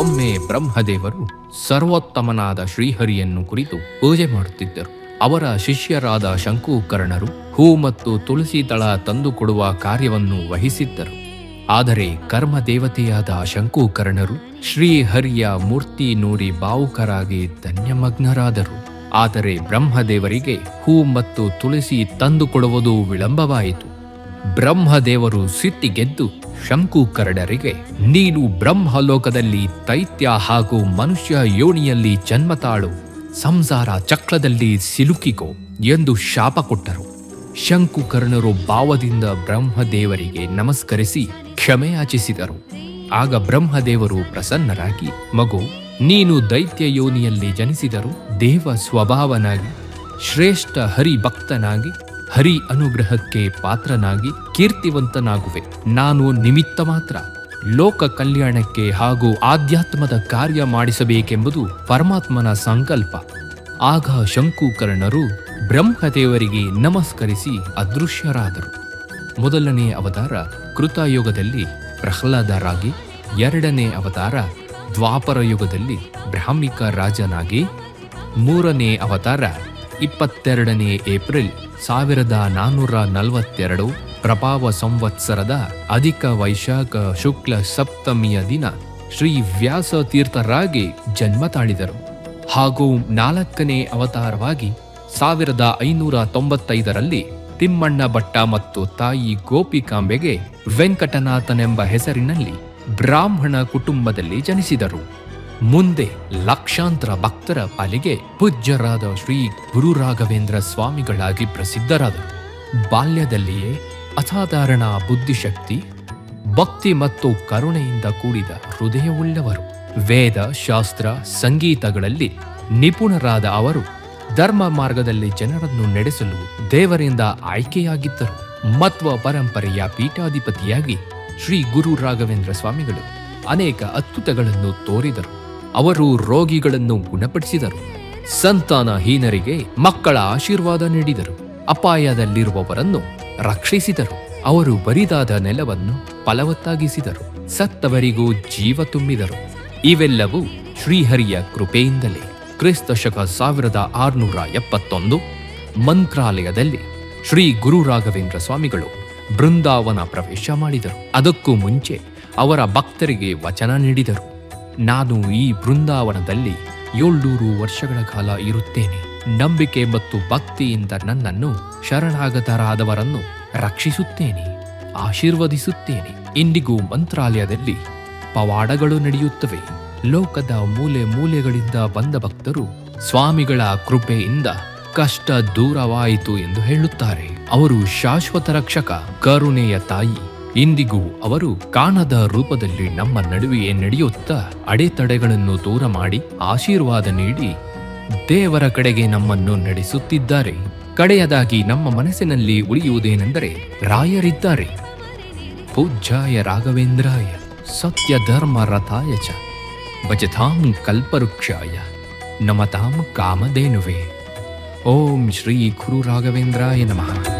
ಒಮ್ಮೆ ಬ್ರಹ್ಮದೇವರು ಸರ್ವೋತ್ತಮನಾದ ಶ್ರೀಹರಿಯನ್ನು ಕುರಿತು ಪೂಜೆ ಮಾಡುತ್ತಿದ್ದರು. ಅವರ ಶಿಷ್ಯರಾದ ಶಂಕುಕರ್ಣರು ಹೂ ಮತ್ತು ತುಳಸಿ ದಳ ತಂದುಕೊಡುವ ಕಾರ್ಯವನ್ನು ವಹಿಸಿದ್ದರು. ಆದರೆ ಕರ್ಮದೇವತೆಯಾದ ಶಂಕುಕರ್ಣರು ಶ್ರೀಹರಿಯ ಮೂರ್ತಿ ನೋಡಿ ಭಾವುಕರಾಗಿ ಧನ್ಯಮಗ್ನರಾದರು. ಆದರೆ ಬ್ರಹ್ಮದೇವರಿಗೆ ಹೂ ಮತ್ತು ತುಳಸಿ ತಂದುಕೊಡುವುದು ವಿಳಂಬವಾಯಿತು. ಬ್ರಹ್ಮದೇವರು ಸಿಟ್ಟಿಗೆದ್ದು ಶಂಕುಕರ್ಣರಿಗೆ, ನೀನು ಬ್ರಹ್ಮಲೋಕದಲ್ಲಿ ದೈತ್ಯ ಹಾಗೂ ಮನುಷ್ಯ ಯೋನಿಯಲ್ಲಿ ಜನ್ಮ ತಾಳು ಸಂಸಾರ ಚಕ್ರದಲ್ಲಿ ಸಿಲುಕಿಕೋ ಎಂದು ಶಾಪ ಕೊಟ್ಟರು. ಶಂಕುಕರ್ಣರು ಭಾವದಿಂದ ಬ್ರಹ್ಮದೇವರಿಗೆ ನಮಸ್ಕರಿಸಿ ಕ್ಷಮೆಯಾಚಿಸಿದರು ಆಗ ಬ್ರಹ್ಮದೇವರು ಪ್ರಸನ್ನರಾಗಿ, ಮಗು, ನೀನು ದೈತ್ಯ ಯೋನಿಯಲ್ಲಿ ಜನಿಸಿದರು ದೇವ ಸ್ವಭಾವನಾಗಿ ಶ್ರೇಷ್ಠ ಹರಿ ಭಕ್ತನಾಗಿ ಹರಿ ಅನುಗ್ರಹಕ್ಕೆ ಪಾತ್ರನಾಗಿ ಕೀರ್ತಿವಂತನಾಗುವೆ. ನಾನು ನಿಮಿತ್ತ ಮಾತ್ರ ಲೋಕ ಕಲ್ಯಾಣಕ್ಕೆ ಹಾಗೂ ಆಧ್ಯಾತ್ಮದ ಕಾರ್ಯ ಮಾಡಿಸಬೇಕೆಂಬುದು ಪರಮಾತ್ಮನ ಸಂಕಲ್ಪ. ಆಗ ಶಂಕುಕರ್ಣರು ಬ್ರಹ್ಮದೇವರಿಗೆ ನಮಸ್ಕರಿಸಿ ಅದೃಶ್ಯರಾದರು. ಮೊದಲನೇ ಅವತಾರ ಕೃತಯುಗದಲ್ಲಿ ಪ್ರಹ್ಲಾದರಾಗಿ, ಎರಡನೇ ಅವತಾರ ದ್ವಾಪರ ಯುಗದಲ್ಲಿ ಬ್ರಾಹ್ಮಿಕ ರಾಜನಾಗಿ, ಮೂರನೇ ಅವತಾರ ಇಪ್ಪತ್ತೆರಡನೇ ಏಪ್ರಿಲ್ ಸಾವಿರದ ನಾನ್ನೂರ ನಲವತ್ತೆರಡು ಪ್ರಭಾವ ಸಂವತ್ಸರದ ಅಧಿಕ ವೈಶಾಖ ಶುಕ್ಲ ಸಪ್ತಮಿಯ ದಿನ ಶ್ರೀ ವ್ಯಾಸ ತೀರ್ಥರಾಗಿ ಜನ್ಮ ತಾಳಿದರು. ಹಾಗೂ ನಾಲ್ಕನೇ ಅವತಾರವಾಗಿ ಸಾವಿರದ ಐನೂರ ತೊಂಬತ್ತೈದರಲ್ಲಿ ತಿಮ್ಮಣ್ಣ ಭಟ್ಟ ಮತ್ತು ತಾಯಿ ಗೋಪಿಕಾಂಬೆಗೆ ವೆಂಕಟನಾಥನೆಂಬ ಹೆಸರಿನಲ್ಲಿ ಬ್ರಾಹ್ಮಣ ಕುಟುಂಬದಲ್ಲಿ ಜನಿಸಿದರು. ಮುಂದೆ ಲಕ್ಷಾಂತರ ಭಕ್ತರ ಪಾಲಿಗೆ ಪೂಜ್ಯರಾದ ಶ್ರೀ ಗುರು ರಾಘವೇಂದ್ರ ಸ್ವಾಮಿಗಳಾಗಿ ಪ್ರಸಿದ್ಧರಾದರು. ಬಾಲ್ಯದಲ್ಲಿಯೇ ಅಸಾಧಾರಣ ಬುದ್ಧಿಶಕ್ತಿ, ಭಕ್ತಿ ಮತ್ತು ಕರುಣೆಯಿಂದ ಕೂಡಿದ ಹೃದಯವುಳ್ಳವರು. ವೇದ, ಶಾಸ್ತ್ರ, ಸಂಗೀತಗಳಲ್ಲಿ ನಿಪುಣರಾದ ಅವರು ಧರ್ಮ ಮಾರ್ಗದಲ್ಲಿ ಜನರನ್ನು ನಡೆಸಲು ದೇವರಿಂದ ಆಯ್ಕೆಯಾಗಿದ್ದರು. ಮತ್ವ ಪರಂಪರೆಯ ಪೀಠಾಧಿಪತಿಯಾಗಿ ಶ್ರೀ ಗುರು ರಾಘವೇಂದ್ರ ಸ್ವಾಮಿಗಳು ಅನೇಕ ಅದ್ಭುತಗಳನ್ನು ತೋರಿದರು. ಅವರು ರೋಗಿಗಳನ್ನು ಗುಣಪಡಿಸಿದರು. ಸಂತಾನಹೀನರಿಗೆ ಮಕ್ಕಳ ಆಶೀರ್ವಾದ ನೀಡಿದರು. ಅಪಾಯದಲ್ಲಿರುವವರನ್ನು ರಕ್ಷಿಸಿದರು. ಅವರು ಬರಿದಾದ ನೆಲವನ್ನು ಫಲವತ್ತಾಗಿಸಿದರು. ಸತ್ತವರಿಗೂ ಜೀವ ತುಂಬಿದರು. ಇವೆಲ್ಲವೂ ಶ್ರೀಹರಿಯ ಕೃಪೆಯಿಂದಲೇ. ಕ್ರಿಸ್ತ ಶಕ ಸಾವಿರದ ಆರುನೂರ ಎಪ್ಪತ್ತೊಂದು ಮಂತ್ರಾಲಯದಲ್ಲಿ ಶ್ರೀ ಗುರು ರಾಘವೇಂದ್ರ ಸ್ವಾಮಿಗಳು ಬೃಂದಾವನ ಪ್ರವೇಶ ಮಾಡಿದರು. ಅದಕ್ಕೂ ಮುಂಚೆ ಅವರ ಭಕ್ತರಿಗೆ ವಚನ ನೀಡಿದರು. ನಾನು ಈ ಬೃಂದಾವನದಲ್ಲಿ ಏಳ್ನೂರು ವರ್ಷಗಳ ಕಾಲ ಇರುತ್ತೇನೆ. ನಂಬಿಕೆ ಮತ್ತು ಭಕ್ತಿಯಿಂದ ನನ್ನನ್ನು ಶರಣಾಗತರಾದವರನ್ನು ರಕ್ಷಿಸುತ್ತೇನೆ, ಆಶೀರ್ವದಿಸುತ್ತೇನೆ. ಇಂದಿಗೂ ಮಂತ್ರಾಲಯದಲ್ಲಿ ಪವಾಡಗಳು ನಡೆಯುತ್ತವೆ. ಲೋಕದ ಮೂಲೆ ಮೂಲೆಗಳಿಂದ ಬಂದ ಭಕ್ತರು ಸ್ವಾಮಿಗಳ ಕೃಪೆಯಿಂದ ಕಷ್ಟ ದೂರವಾಯಿತು ಎಂದು ಹೇಳುತ್ತಾರೆ. ಅವರು ಶಾಶ್ವತ ರಕ್ಷಕ, ಕರುಣೆಯ ತಾಯಿ. ಇಂದಿಗೂ ಅವರು ಕಾಣದ ರೂಪದಲ್ಲಿ ನಮ್ಮ ನಡುವೆಯೇ ನಡೆಯುತ್ತಾ ಅಡೆತಡೆಗಳನ್ನು ದೂರ ಮಾಡಿ ಆಶೀರ್ವಾದ ನೀಡಿ ದೇವರ ಕಡೆಗೆ ನಮ್ಮನ್ನು ನಡೆಸುತ್ತಿದ್ದಾರೆ. ಕಡೆಯದಾಗಿ ನಮ್ಮ ಮನಸ್ಸಿನಲ್ಲಿ ಉಳಿಯುವುದೇನೆಂದರೆ ರಾಯರಿದ್ದಾರೆ. ಪೂಜ್ಯಾಯ ರಾಘವೇಂದ್ರಾಯ ಸತ್ಯ ಧರ್ಮ ರಥಾಯ ಚ, ಭಜತಾಂ ಕಲ್ಪವೃಕ್ಷಾಯ, ನಮತಾಂ ಕಾಮಧೇನುವೆ. ಓಂ ಶ್ರೀ ಗುರು ರಾಘವೇಂದ್ರಾಯ ನಮಃ.